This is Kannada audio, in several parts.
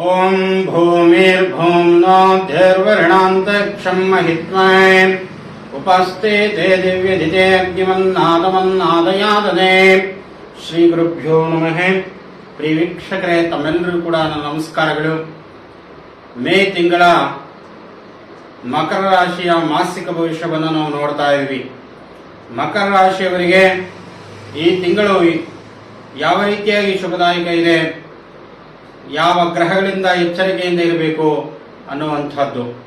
ॐ भूमिर्भूम्नोऽध्यर्वर्णान्तक्षम् महित्महे उपस्थे ते ದಿವ್ಯದಿತೇಗ್ನಿಮನ್ನಾದಮನ್ನಾದಯಾದನೆ ಶ್ರೀ ಗುರುಭ್ಯೋ ನಮಃ ಪ್ರಿಯ ವೀಕ್ಷಕರೇ ತಮ್ಮೆಲ್ಲರೂ ಕೂಡ ನನ್ನ ನಮಸ್ಕಾರಗಳು ಮೇ ತಿಂಗಳ ಮಕರ ರಾಶಿಯ ಮಾಸಿಕ ಭವಿಷ್ಯವನ್ನು ನಾವು ನೋಡ್ತಾ ಇದ್ವಿ ಮಕರ ರಾಶಿಯವರಿಗೆ ಈ ತಿಂಗಳು ಯಾವ ರೀತಿಯಾಗಿ ಶುಭದಾಯಕ ಇದೆ ಯಾವ ಗ್ರಹಗಳಿಂದ ಎಚ್ಚರಿಕೆಯಿಂದ ಇರಬೇಕು ಅನ್ನುವಂಥದ್ದು.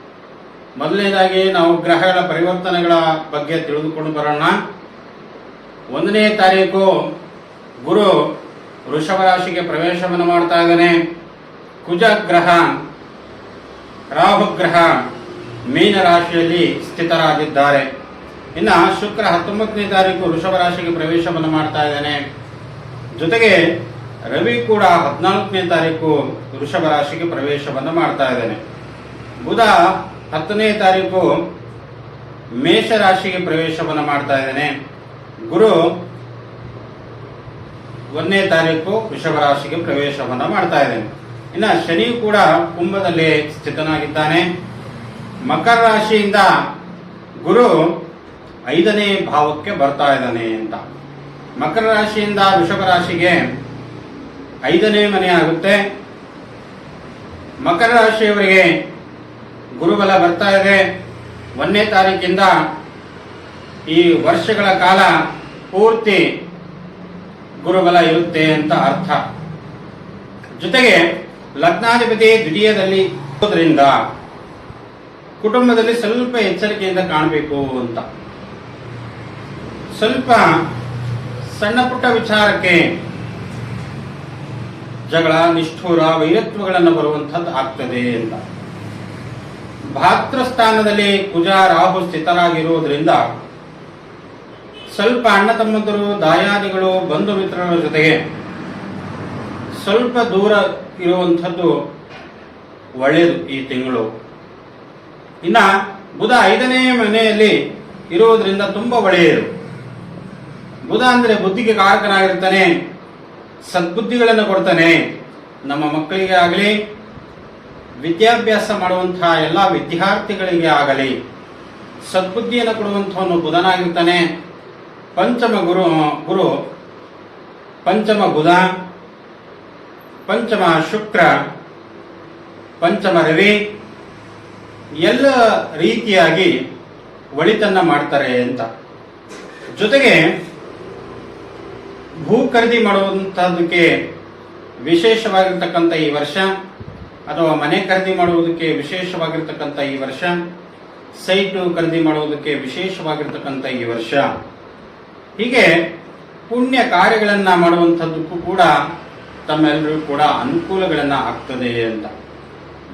ಮೊದಲನೇದಾಗಿ ನಾವು ಗ್ರಹಗಳ ಪರಿವರ್ತನೆಗಳ ಬಗ್ಗೆ ತಿಳಿದುಕೊಂಡು ಬರೋಣ. ಒಂದನೇ ತಾರೀಕು ಗುರು ವೃಷಭ ರಾಶಿಗೆ ಪ್ರವೇಶವನ್ನು ಮಾಡ್ತಾ ಇದ್ದಾನೆ. ಕುಜ ಗ್ರಹ, ರಾಹು ಗ್ರಹ ಮೀನ ರಾಶಿಯಲ್ಲಿ ಸ್ಥಿತರಾಗಿದ್ದಾರೆ. ಇನ್ನು ಶುಕ್ರ ಹತ್ತೊಂಬತ್ತನೇ ತಾರೀಕು ವೃಷಭ ರಾಶಿಗೆ ಪ್ರವೇಶವನ್ನು ಮಾಡ್ತಾ ಇದ್ದಾನೆ. ಜೊತೆಗೆ ರವಿ ಕೂಡ ಹದಿನಾಲ್ಕನೇ ತಾರೀಕು ವೃಷಭ ರಾಶಿಗೆ ಪ್ರವೇಶವನ್ನು ಮಾಡ್ತಾ ಇದ್ದಾನೆ. ಬುಧ ಹತ್ತನೇ ತಾರೀಕು ಮೇಷ ರಾಶಿಗೆ ಪ್ರವೇಶವನ್ನು ಮಾಡ್ತಾ ಇದ್ದಾನೆ. ಗುರು ಒಂದನೇ ತಾರೀಕು ವೃಷಭ ರಾಶಿಗೆ ಪ್ರವೇಶವನ್ನು ಮಾಡ್ತಾ ಇದ್ದಾನೆ. ಇನ್ನು ಶನಿ ಕೂಡ ಕುಂಭದಲ್ಲಿ ಸ್ಥಿತನಾಗಿದ್ದಾನೆ. ಮಕರ ರಾಶಿಯಿಂದ ಗುರು ಐದನೇ ಭಾವಕ್ಕೆ ಬರ್ತಾ ಇದ್ದಾನೆ ಅಂತ. ಮಕರ ರಾಶಿಯಿಂದ ವೃಷಭ ರಾಶಿಗೆ ಐದನೇ ಮನೆ ಆಗುತ್ತೆ. ಮಕರ ರಾಶಿಯವರಿಗೆ ಗುರುಬಲ ಬರ್ತಾ ಇದೆ. ಒಂದನೇ ತಾರೀಕಿಂದ ಈ ವರ್ಷಗಳ ಕಾಲ ಪೂರ್ತಿ ಗುರುಬಲ ಇರುತ್ತೆ ಅಂತ ಅರ್ಥ. ಜೊತೆಗೆ ಲಗ್ನಾಧಿಪತಿ ದ್ವಿತೀಯದಲ್ಲಿ ಇರೋದ್ರಿಂದ ಕುಟುಂಬದಲ್ಲಿ ಸ್ವಲ್ಪ ಎಚ್ಚರಿಕೆಯಿಂದ ಕಾಣಬೇಕು ಅಂತ. ಸ್ವಲ್ಪ ಸಣ್ಣ ಪುಟ್ಟ ವಿಚಾರಕ್ಕೆ ಜಗಳ ನಿಷ್ಠೂರ ವೈರತ್ವಗಳನ್ನು ಬರುವಂಥದ್ದು ಆಗ್ತದೆ ಅಂತ. ಭಾತೃಸ್ಥಾನದಲ್ಲಿ ಕುಜ ರಾಹು ಸ್ಥಿತರಾಗಿರುವುದರಿಂದ ಸ್ವಲ್ಪ ಅಣ್ಣ ತಮ್ಮಂದರು, ದಾಯಾದಿಗಳು ಬಂಧು ಮಿತ್ರರ ಜೊತೆಗೆ ಸ್ವಲ್ಪ ದೂರ ಇರುವಂಥದ್ದು ಒಳ್ಳೆಯದು ಈ ತಿಂಗಳು. ಇನ್ನ ಬುಧ ಐದನೇ ಮನೆಯಲ್ಲಿ ಇರುವುದರಿಂದ ತುಂಬಾ ಒಳ್ಳೆಯದು. ಬುಧ ಅಂದ್ರೆ ಬುದ್ಧಿಗೆ ಕಾರಕನಾಗಿರ್ತಾನೆ. ಸದ್ಬುದ್ಧಿಗಳನ್ನು ಕೊಡ್ತಾನೆ. ನಮ್ಮ ಮಕ್ಕಳಿಗೆ ಆಗಲಿ, ವಿದ್ಯಾಭ್ಯಾಸ ಮಾಡುವಂತಹ ಎಲ್ಲ ವಿದ್ಯಾರ್ಥಿಗಳಿಗೆ ಆಗಲಿ, ಸದ್ಬುದ್ಧಿಯನ್ನು ಕೊಡುವಂಥವನು ಬುಧನಾಗಿರ್ತಾನೆ ಪಂಚಮ ಗುರು ಗುರು, ಪಂಚಮ ಬುಧ, ಪಂಚಮ ಶುಕ್ರ, ಪಂಚಮ ರವಿ, ಎಲ್ಲ ರೀತಿಯಾಗಿ ಒಳಿತನ್ನ ಮಾಡ್ತಾರೆ ಅಂತ. ಜೊತೆಗೆ ಭೂ ಖರೀದಿ ಮಾಡುವಂತಹದಕ್ಕೆ ವಿಶೇಷವಾಗಿರ್ತಕ್ಕಂಥ ಈ ವರ್ಷ, ಅಥವಾ ಮನೆ ಖರೀದಿ ಮಾಡುವುದಕ್ಕೆ ವಿಶೇಷವಾಗಿರ್ತಕ್ಕಂಥ ಈ ವರ್ಷ, ಸೈಟು ಖರೀದಿ ಮಾಡುವುದಕ್ಕೆ ವಿಶೇಷವಾಗಿರ್ತಕ್ಕಂಥ ಈ ವರ್ಷ. ಹೀಗೆ ಪುಣ್ಯ ಕಾರ್ಯಗಳನ್ನ ಮಾಡುವಂಥದ್ದಕ್ಕೂ ಕೂಡ ತಮ್ಮೆಲ್ಲರೂ ಕೂಡ ಅನುಕೂಲಗಳನ್ನ ಆಗ್ತದೆ ಅಂತ.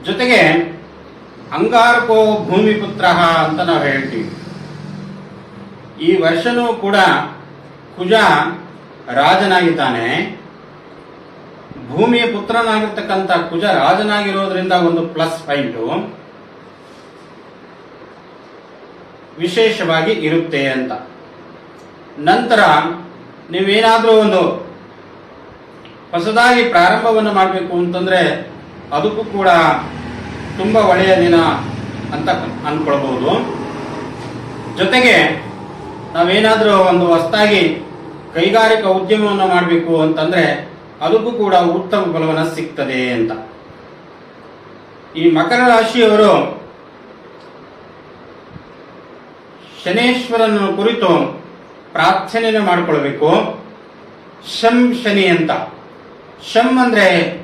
ಜೊತೆಗೆ ಅಂಗಾರಕೋ ಭೂಮಿಪುತ್ರ ಅಂತ ನಾವು ಹೇಳ್ತೀವಿ. ಈ ವರ್ಷನೂ ಕೂಡ ಕುಜ ರಾಜನಾಗಿದ್ದಾನೆ. ಭೂಮಿಯ ಪುತ್ರನಾಗಿರ್ತಕ್ಕಂಥ ಕುಜ ರಾಜನಾಗಿರೋದ್ರಿಂದ ಒಂದು ಪ್ಲಸ್ ಪಾಯಿಂಟ್. ವಿಶೇಷವಾಗಿ ಇರುತ್ತೆ ಅಂತ. ನಂತರ ನೀವೇನಾದರೂ ಒಂದು ಹೊಸದಾಗಿ ಪ್ರಾರಂಭವನ್ನು ಮಾಡಬೇಕು ಅಂತಂದ್ರೆ ಅದಕ್ಕೂ ಕೂಡ ತುಂಬ ಒಳ್ಳೆಯ ದಿನ ಅಂತ ಅನ್ಕೊಳ್ಬಹುದು ಜೊತೆಗೆ ನಾವೇನಾದರೂ ಒಂದು ಹೊಸದಾಗಿ ಕೈಗಾರಿಕಾ ಉದ್ಯಮವನ್ನು ಮಾಡಬೇಕು ಅಂತಂದ್ರೆ ಅದಕ್ಕೂ ಕೂಡ ಉತ್ತಮ ಫಲವನ್ನ ಸಿಗ್ತದೆ ಅಂತ. ಈ ಮಕರ ರಾಶಿಯವರು ಶನೇಶ್ವರನ ಕುರಿತು ಪ್ರಾರ್ಥನೆಯನ್ನು ಮಾಡಿಕೊಳ್ಬೇಕು. ಶಂ ಶನಿ ಅಂತ. ಶಂ ಅಂದ್ರೆ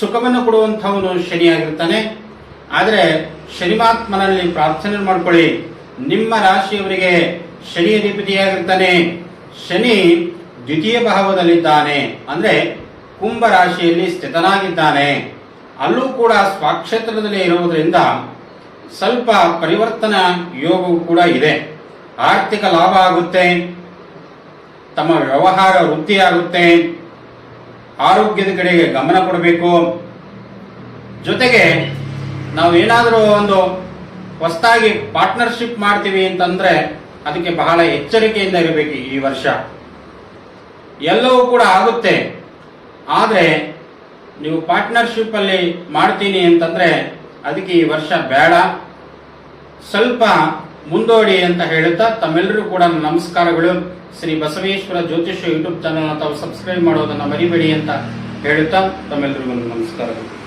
ಸುಖವನ್ನು ಕೊಡುವಂಥವನು ಶನಿಯಾಗಿರ್ತಾನೆ. ಆದರೆ ಶನಿಮಾತ್ಮನಲ್ಲಿ ಪ್ರಾರ್ಥನೆ ಮಾಡ್ಕೊಳ್ಳಿ. ನಿಮ್ಮ ರಾಶಿಯವರಿಗೆ ಶನಿ ಅಧಿಪತಿಯಾಗಿರ್ತಾನೆ. ಶನಿ ದ್ವಿತೀಯ ಭಾವದಲ್ಲಿದ್ದಾನೆ. ಅಂದ್ರೆ ಕುಂಭ ರಾಶಿಯಲ್ಲಿ ಸ್ಥಿತನಾಗಿದ್ದಾನೆ. ಅಲ್ಲೂ ಕೂಡ ಸ್ವಕ್ಷೇತ್ರದಲ್ಲಿ ಇರುವುದರಿಂದ ಸ್ವಲ್ಪ ಪರಿವರ್ತನ ಯೋಗವು ಕೂಡ ಇದೆ. ಆರ್ಥಿಕ ಲಾಭ ಆಗುತ್ತೆ. ತಮ್ಮ ವ್ಯವಹಾರ ವೃತ್ತಿಯಾಗುತ್ತೆ ಆರೋಗ್ಯದ ಕಡೆಗೆ ಗಮನ ಕೊಡಬೇಕು. ಜೊತೆಗೆ ನಾವು ಏನಾದರೂ ಒಂದು ಹೊಸದಾಗಿ ಪಾರ್ಟ್ನರ್ಶಿಪ್ ಮಾಡ್ತೀವಿ ಅಂತಂದ್ರೆ ಅದಕ್ಕೆ ಬಹಳ ಎಚ್ಚರಿಕೆಯಿಂದ ಇರಬೇಕು ಈ ವರ್ಷ. ಎಲ್ಲವೂ ಕೂಡ ಆಗುತ್ತೆ. ಆದರೆ ನೀವು ಪಾರ್ಟ್ನರ್ಶಿಪ್ ಅಲ್ಲಿ ಮಾಡ್ತೀನಿ ಅಂತಂದ್ರೆ ಅದಕ್ಕೆ ಈ ವರ್ಷ ಬೇಡ. ಸ್ವಲ್ಪ ಮುಂದೋಡಿ ಅಂತ ಹೇಳುತ್ತಾ ತಮ್ಮೆಲ್ಲರೂ ಕೂಡ ನಮಸ್ಕಾರಗಳು. ಶ್ರೀ ಬಸವೇಶ್ವರ ಜ್ಯೋತಿಷ್ಯ ಯೂಟ್ಯೂಬ್ ಚಾನಲ್ ತಾವು ಸಬ್ಸ್ಕ್ರೈಬ್ ಮಾಡೋದನ್ನ ಮರಿಬೇಡಿ ಅಂತ ಹೇಳುತ್ತಾ ತಮ್ಮೆಲ್ಲರಿಗೂ ನಮಸ್ಕಾರಗಳು.